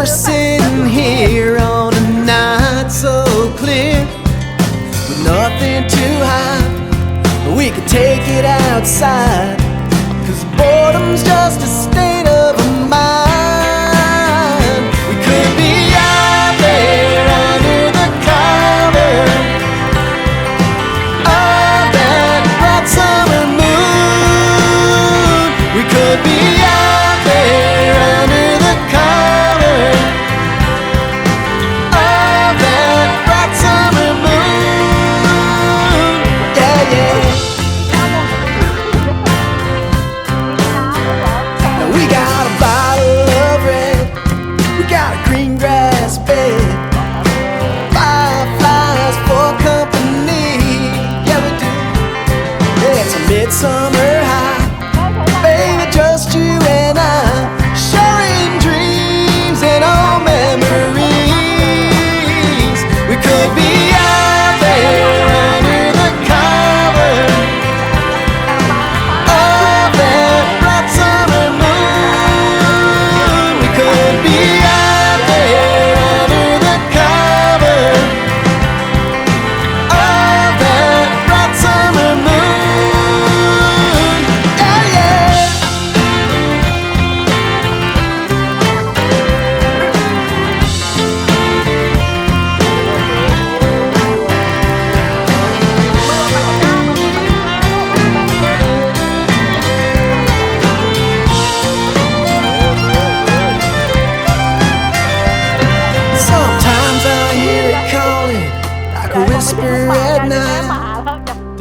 We're sitting here on a night so clear with nothing to hide. We could take it outside.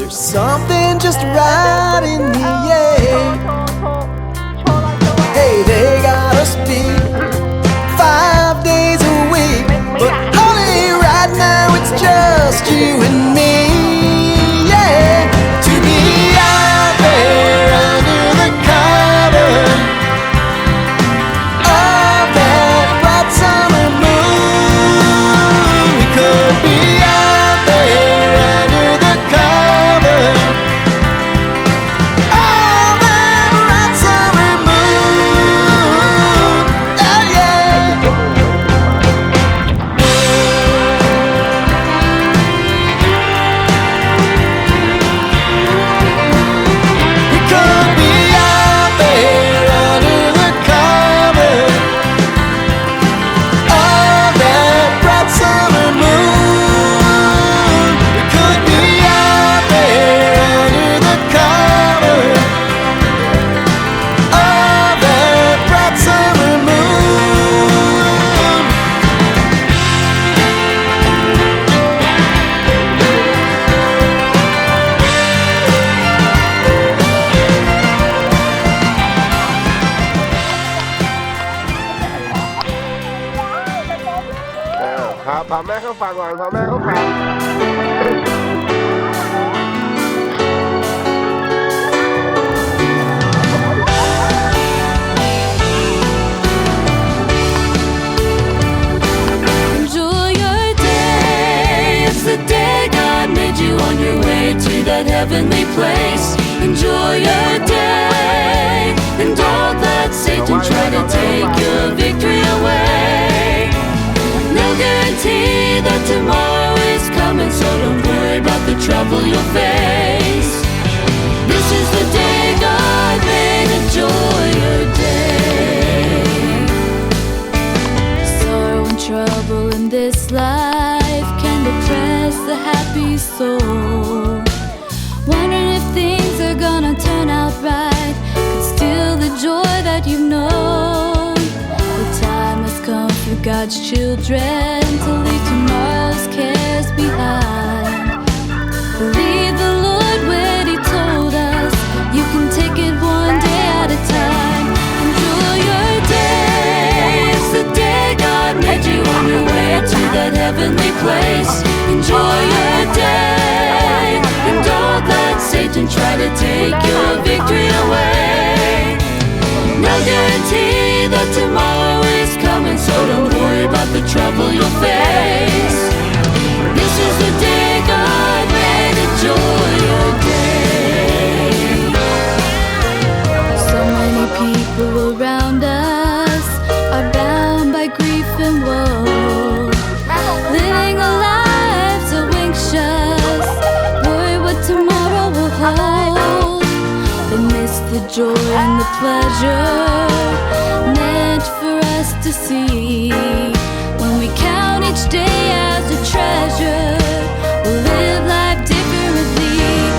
Something just right in the oh. air. é que eu pago agora? Como é que eu pago? Heavenly place, enjoy your day, and all that Satan tried to. God's children to leave tomorrow's cares behind. Believe the Lord when He told us you can take it one day at a time. Enjoy your day, it's the day God made you on your way to that heavenly place. Enjoy your day, and don't let Satan try to take your victory. the trouble you'll face. This is the day God made. Enjoy your day. So many people around us are bound by grief and woe, living a life so anxious, worried what tomorrow will hold. Miss the joy and the pleasure to see we count each day as a treasure. We'll live like